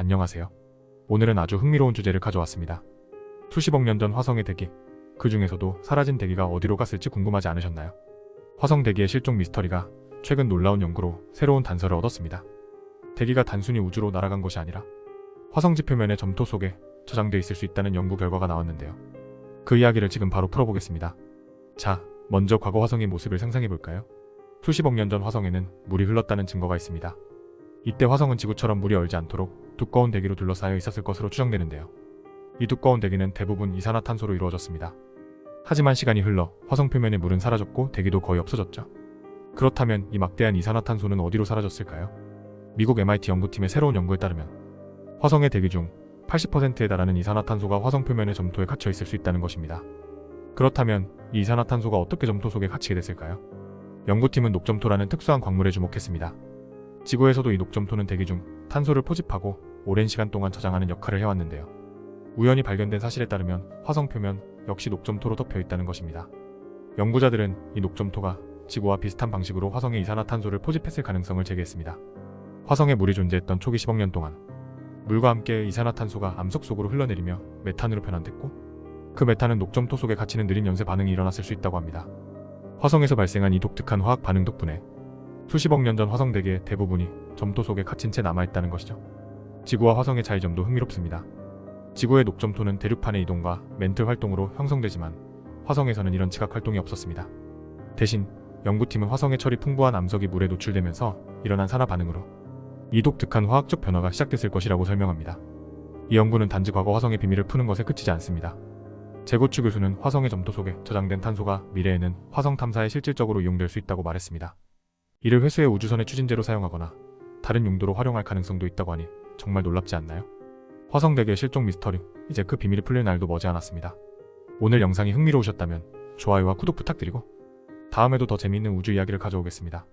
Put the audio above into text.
안녕하세요. 오늘은 아주 흥미로운 주제를 가져왔습니다. 수십억 년 전 화성의 대기, 그 중에서도 사라진 대기가 어디로 갔을지 궁금하지 않으셨나요? 화성 대기의 실종 미스터리가 최근 놀라운 연구로 새로운 단서를 얻었습니다. 대기가 단순히 우주로 날아간 것이 아니라 화성지 표면의 점토 속에 저장돼 있을 수 있다는 연구 결과가 나왔는데요. 그 이야기를 지금 바로 풀어보겠습니다. 자, 먼저 과거 화성의 모습을 상상해 볼까요? 수십억 년 전 화성에는 물이 흘렀다는 증거가 있습니다. 이때 화성은 지구처럼 물이 얼지 않도록 두꺼운 대기로 둘러싸여 있었을 것으로 추정되는데요. 이 두꺼운 대기는 대부분 이산화탄소로 이루어졌습니다. 하지만 시간이 흘러 화성 표면의 물은 사라졌고 대기도 거의 없어졌죠. 그렇다면 이 막대한 이산화탄소는 어디로 사라졌을까요? 미국 MIT 연구팀의 새로운 연구에 따르면 화성의 대기 중 80%에 달하는 이산화탄소가 화성 표면의 점토에 갇혀 있을 수 있다는 것입니다. 그렇다면 이 이산화탄소가 어떻게 점토 속에 갇히게 됐을까요? 연구팀은 녹점토라는 특수한 광물에 주목했습니다. 지구에서도 이 녹점토는 대기 중 탄소를 포집하고 오랜 시간 동안 저장하는 역할을 해왔는데요. 우연히 발견된 사실에 따르면 화성 표면 역시 녹점토로 덮여 있다는 것입니다. 연구자들은 이 녹점토가 지구와 비슷한 방식으로 화성에 이산화탄소를 포집했을 가능성을 제기했습니다. 화성에 물이 존재했던 초기 10억 년 동안 물과 함께 이산화탄소가 암석 속으로 흘러내리며 메탄으로 변환됐고 그 메탄은 녹점토 속에 갇히는 느린 연쇄 반응이 일어났을 수 있다고 합니다. 화성에서 발생한 이 독특한 화학 반응 덕분에 수십억 년 전 화성 대기의 대부분이 점토 속에 갇힌 채 남아있다는 것이죠. 지구와 화성의 차이점도 흥미롭습니다. 지구의 녹점토는 대륙판의 이동과 멘틀 활동으로 형성되지만 화성에서는 이런 지각 활동이 없었습니다. 대신 연구팀은 화성의 철이 풍부한 암석이 물에 노출되면서 일어난 산화 반응으로 이 독특한 화학적 변화가 시작됐을 것이라고 설명합니다. 이 연구는 단지 과거 화성의 비밀을 푸는 것에 그치지 않습니다. 제고추 교수는 화성의 점토 속에 저장된 탄소가 미래에는 화성 탐사에 실질적으로 이용될 수 있다고 말했습니다. 이를 회수의 우주선의 추진제로 사용하거나 다른 용도로 활용할 가능성도 있다고 하니 정말 놀랍지 않나요? 화성 대기의 실종 미스터리, 이제 그 비밀이 풀릴 날도 머지않았습니다. 오늘 영상이 흥미로우셨다면 좋아요와 구독 부탁드리고 다음에도 더 재미있는 우주 이야기를 가져오겠습니다.